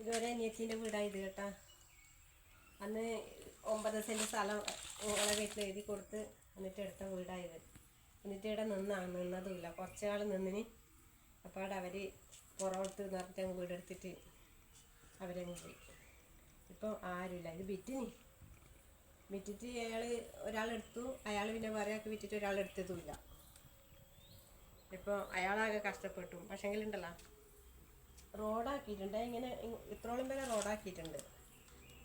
ഇതുവരെ അനിയത്തിന്റെ വീടായത് കേട്ടാ. അന്ന് ഒമ്പത് സെന്റ് സ്ഥലം ഓളെ വീട്ടിൽ എഴുതി കൊടുത്ത് എന്നിട്ട് എടുത്ത വീടായത്. എന്നിട്ട് ഇവിടെ നിന്നാണ് നിന്നതുമില്ല. കുറച്ച് കാലം നിന്നിന്. അപ്പോൾ അവിടെ അവർ പുറത്ത് നിറഞ്ഞ വീടെടുത്തിട്ട് അവരങ്ങ് പോയി. ഇപ്പോൾ ആരുമില്ല. ഇത് വിറ്റിനി. വിറ്റിട്ട് അയാൾ ഒരാളെടുത്തു അയാൾ പിന്നെ പറയാക്ക് വിറ്റിട്ട് ഒരാളെടുത്തതുമില്ല ഇപ്പോൾ അയാളാകെ കഷ്ടപ്പെട്ടു. പക്ഷെങ്കിലുണ്ടല്ലോ. റോഡാക്കിയിട്ടുണ്ട്. ഇങ്ങനെ ഇത്രോളം പേരെ റോഡാക്കിയിട്ടുണ്ട്.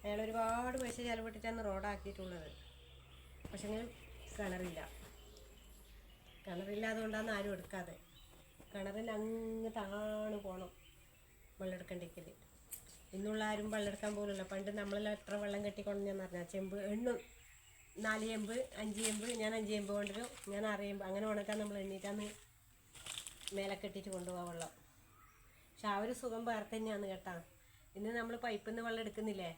അയാൾ ഒരുപാട് പൈസ ചെലവിട്ടിട്ടാണ് റോഡാക്കിയിട്ടുള്ളത്. പക്ഷെ പക്ഷെങ്കിലും കിണറില്ല. കിണറില്ലാതുകൊണ്ടാണ് ആരും എടുക്കാതെ. കിണറിന് അങ്ങ് താണു പോകണം വെള്ളം എടുക്കണ്ടെങ്കിൽ ഇന്നുള്ള ആരും വെള്ളം എടുക്കാൻ പോലുമില്ല. പണ്ട് നമ്മളെല്ലാം എത്ര വെള്ളം കെട്ടിക്കൊണ്ടെന്ന് പറഞ്ഞാൽ ചെമ്പ് എണ്ണും നാല് ചെമ്പ് അഞ്ച് ചെമ്പ് ഞാൻ അഞ്ച് ചെമ്പ് കൊണ്ടുവരും ഞാൻ അറിയുമ്പോൾ അങ്ങനെ ഉണക്കാൻ നമ്മൾ എണ്ണീറ്റാന്ന് മേലെ കെട്ടിയിട്ട് കൊണ്ടുപോകാൻ വെള്ളം. പക്ഷെ ആ ഒരു സുഖം വേറെ തന്നെയാണ് കേട്ടാ. ഇന്ന് നമ്മൾ പൈപ്പിൽ നിന്ന് വെള്ളം എടുക്കുന്നില്ലേ?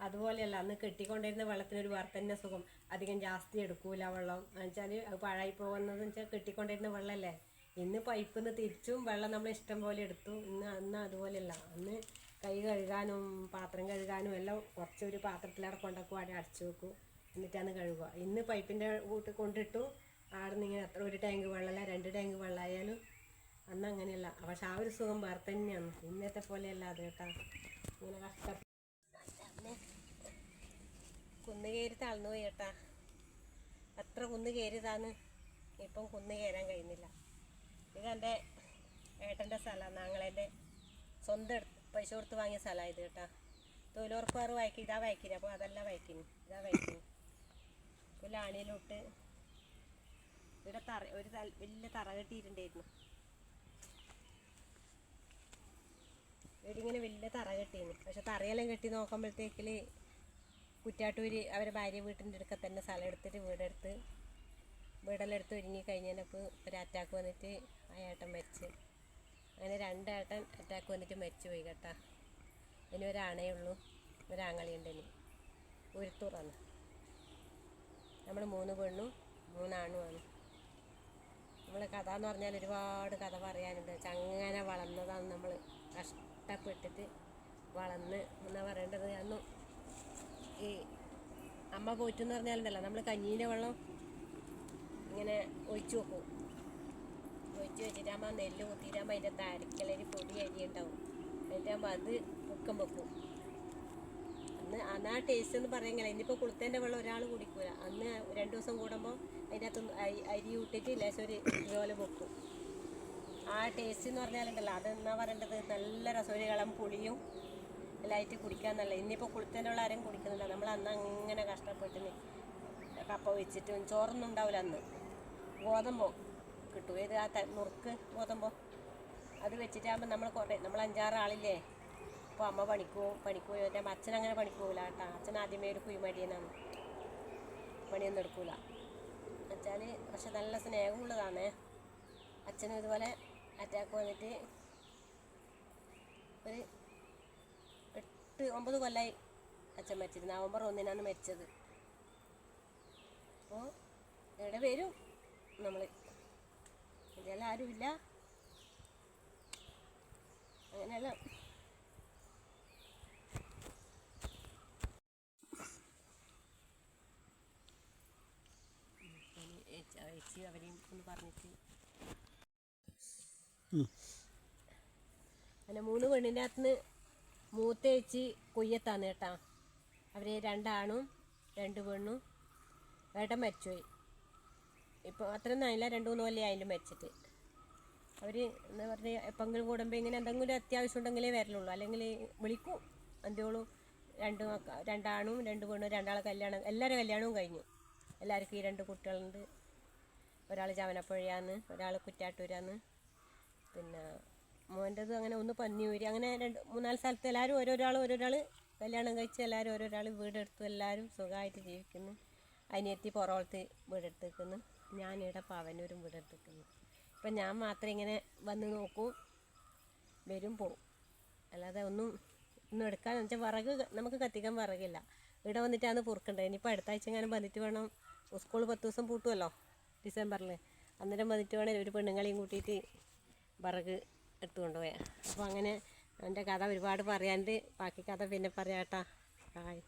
അതുപോലെയല്ല അന്ന് കെട്ടിക്കൊണ്ടിരുന്ന വെള്ളത്തിനൊരു തന്നെ സുഖം. അധികം ജാസ്തി എടുക്കൂല വെള്ളം. എന്നുവെച്ചാൽ പാഴായി പോകുന്നതെന്ന് വെച്ചാൽ കെട്ടിക്കൊണ്ടിരുന്ന വെള്ളമല്ലേ ഇന്ന് പൈപ്പിൽ നിന്ന് തിരിച്ചും വെള്ളം നമ്മൾ ഇഷ്ടം പോലെ എടുത്തു. ഇന്ന് അന്ന് അതുപോലെയല്ല. അന്ന് കൈ കഴുകാനും പാത്രം കഴുകാനും എല്ലാം കുറച്ചൊരു പാത്രത്തിലവിടെ കൊണ്ടൊക്കെ അവിടെ അടച്ചു വെക്കും. എന്നിട്ടാണ് കഴുകുക. ഇന്ന് പൈപ്പിന്റെ കൂട്ട് കൊണ്ടിട്ടു. ആടെ നിന്ന് ഇങ്ങനെ എത്ര ഒരു ടാങ്ക് വെള്ളമല്ല രണ്ട് ടാങ്ക് വെള്ളമായാലും അന്ന് അങ്ങനെയല്ല പക്ഷെ ആ ഒരു സുഖം വേറെ തന്നെയാണ്. ഇന്നത്തെ പോലെയല്ല അത് കേട്ടാ. ഇങ്ങനെ കഷ്ട കുന്ന് കയറി താഴ്ന്നു പോയി കേട്ടാ. അത്ര കുന്ന് കയറിയതാന്ന് ഇപ്പം കുന്ന് കയറാൻ കഴിയുന്നില്ല. ഇതെന്റെ ഏട്ടന്റെ സ്ഥലമാണ്. ഞങ്ങളെന്റെ സ്വന്തം പൈസ കൊടുത്ത് വാങ്ങിയ സ്ഥലമാണ് ഇത് കേട്ടാ. തൊഴിലുറപ്പുകാർ വായിക്കി. ഇതാ വായിക്കില്ല? അപ്പോൾ അതല്ല വായിക്കുന്നു ഇതാ വായിക്കുന്നു ഇപ്പോൾ ലാണിയിലോട്ട്. ഇവിടെ തറ ഒരു വലിയ തറ കെട്ടിയിട്ടുണ്ടായിരുന്നു. ഇവിടെ വലിയ തറ കെട്ടിയിരുന്നു പക്ഷെ തറയെല്ലാം കെട്ടി നോക്കുമ്പോഴത്തേക്കിൽ കുറ്റാട്ടൂര് അവരെ ഭാര്യ വീട്ടിന്റെ അടുക്ക തന്നെ സ്ഥലം എടുത്തിട്ട് വീടെടുത്ത് വീടെല്ലാം എടുത്ത് ഒരുങ്ങി കഴിഞ്ഞപ്പോൾ ഒരു അറ്റാക്ക് വന്നിട്ട് ആ ഏട്ടൻ മരിച്ച്. അങ്ങനെ രണ്ടേട്ടൻ അറ്റാക്ക് വന്നിട്ട് മരിച്ചു പോയി കേട്ടാ. ഇനി ഒരാണേ ഉള്ളൂ ഒരാങ്ങളിയുണ്ട് ഇനി. ഉരുത്തുറന്ന് നമ്മൾ മൂന്ന് പെണ്ണും മൂന്നാണുമാണ് നമ്മളെ കഥ എന്ന് പറഞ്ഞാൽ ഒരുപാട് കഥ പറയാനുണ്ട്. ചങ്ങനെ വളർന്നതാണ് നമ്മൾ കഷ്ടപ്പെട്ടിട്ട് വളർന്ന് എന്നാ പറയേണ്ടത്? അന്ന് ഈ അമ്മ പോറ്റെന്ന് പറഞ്ഞാലുണ്ടല്ലോ നമ്മൾ കഞ്ഞീന്റെ വെള്ളം ഇങ്ങനെ ഒഴിച്ചു വെക്കും. ഒഴിച്ച് വെച്ചിട്ടാകുമ്പോൾ നെല്ല് കുത്തിയിട്ടാകുമ്പോൾ അതിന്റെ തരക്കലരി പൊടി അരി ഉണ്ടാവും. എന്നിട്ടാകുമ്പോൾ അത് മുക്കം വെക്കും. അന്ന് അന്ന് ആ ടേസ്റ്റ് എന്ന് പറയാൻ ഇനിയിപ്പോൾ കുളുത്തേന്റെ വെള്ളം ഒരാൾ കുടിക്കൂല. അന്ന് രണ്ട് ദിവസം കൂടുമ്പോൾ അതിന്റെ അകത്ത് അരി ഇട്ടിട്ട് ലേശം ഒരു ഇതുപോലെ വെക്കും. ആ ടേസ്റ്റ് എന്ന് പറഞ്ഞാലുണ്ടല്ലോ അത് എന്നാ പറയേണ്ടത്? നല്ല രസം. ഒരു ഇളം പുളിയും എല്ലായിട്ട് കുടിക്കാൻ നല്ല ഇന്നിപ്പോൾ കുളുത്തേന്റെ വെള്ളം ആരും കുടിക്കുന്നില്ല. നമ്മൾ അന്ന് അങ്ങനെ കഷ്ടപ്പെട്ട് കപ്പ വെച്ചിട്ടും ചോറൊന്നും ഉണ്ടാവില്ല അന്ന്. ഗോതമ്പോ കിട്ടും. ഏത് ആ നുറുക്ക് ഗോതമ്പോ? അത് വെച്ചിട്ടാകുമ്പോൾ നമ്മൾ കുറേ നമ്മൾ അഞ്ചാറ് ആളില്ലേ അപ്പോൾ അമ്മ പണിക്ക് പോയി. എന്റെ അച്ഛൻ അങ്ങനെ പണിക്ക് പോകില്ല കേട്ടോ. അച്ഛൻ ആദ്യമേ ഒരു കുഴിമടിയനാണ് പണിയൊന്നും എടുക്കൂല. എന്നുവെച്ചാൽ പക്ഷെ നല്ല സ്നേഹമുള്ളതാണ്. അച്ഛനും ഇതുപോലെ അറ്റാക്ക് വന്നിട്ട് ഒരു എട്ട് ഒമ്പത് കൊല്ലമായി അച്ഛൻ മരിച്ചത്. നവംബർ ഒന്നിനാണ് മരിച്ചത്. അപ്പോൾ ഇവിടെ വരും നമ്മൾ ഇതെല്ലാം ആരുമില്ല അങ്ങനെയല്ല. ചേച്ചി അവരെയും ഒന്ന് പറഞ്ഞിട്ട് അങ്ങനെ മൂന്ന് പെണ്ണിന്റെ അകത്തുനിന്ന് മൂത്ത വെച്ച് കൊയ്യത്താണ് കേട്ടാ. അവർ രണ്ടാണും രണ്ട് പെണ്ണും. ഏട്ടൻ മരിച്ചുപോയി. ഇപ്പോൾ അത്രയൊന്നും ആയില്ല രണ്ട് മൂന്ന് കൊല്ലം ആയാലും മരിച്ചിട്ട്. അവർ എന്താ പറഞ്ഞാൽ എപ്പെങ്കിലും കൂടുമ്പോൾ ഇങ്ങനെ എന്തെങ്കിലും അത്യാവശ്യം ഉണ്ടെങ്കിലേ വരലുള്ളൂ. അല്ലെങ്കിൽ വിളിക്കും എന്തോളൂ രണ്ട് രണ്ടാണും രണ്ട് പെണ്ണും രണ്ടാളെ കല്യാണം എല്ലാവരും കല്യാണവും കഴിഞ്ഞു. എല്ലാവർക്കും ഈ രണ്ട് കുട്ടികളുണ്ട്. ഒരാൾ ചവനപ്പുഴയാന്ന് ഒരാൾ കുറ്റാട്ടൂരാന്ന്. പിന്നെ മോന്റെത് അങ്ങനെ ഒന്ന് പന്നിയൂരി അങ്ങനെ രണ്ട് മൂന്നാൽ സ്ഥലത്ത് എല്ലാവരും ഓരോരാൾ ഓരോരാൾ കല്യാണം കഴിച്ച് എല്ലാവരും ഓരോരാൾ വീടെടുത്തു എല്ലാവരും സുഖമായിട്ട് ജീവിക്കുന്നു. അനിയത്തി പുറകോളത്ത് വീടെടുത്ത് ഞാൻ ഞാനിവിടെ പവനൂരും വീടെടുത്ത് നിൽക്കുന്നു ഇപ്പം ഞാൻ മാത്രം ഇങ്ങനെ വന്ന് നോക്കും വരും പോവും. അല്ലാതെ ഒന്നും ഒന്നും എടുക്കാൻ വെച്ചാൽ വിറക് നമുക്ക് കത്തിക്കാൻ വിറകില്ല. ഇവിടെ വന്നിട്ടാണ് പൊറുക്കേണ്ടത്. ഇനിയിപ്പോൾ അടുത്ത ആഴ്ച എങ്ങാനും വന്നിട്ട് വേണം സ്കൂൾ പത്ത് ദിവസം പൂട്ടുമല്ലോ ഡിസംബറിൽ. അന്നേരം വന്നിട്ട് വേണം ഒരു പെണ്ണുങ്ങളെയും കൂട്ടിയിട്ട് വിറക് എടുത്തു കൊണ്ടുപോയാൽ അപ്പോൾ അങ്ങനെ എന്റെ കഥ ഒരുപാട് പറയാണ്ട് ബാക്കി കഥ പിന്നെ പറയാട്ടാ ഹായ്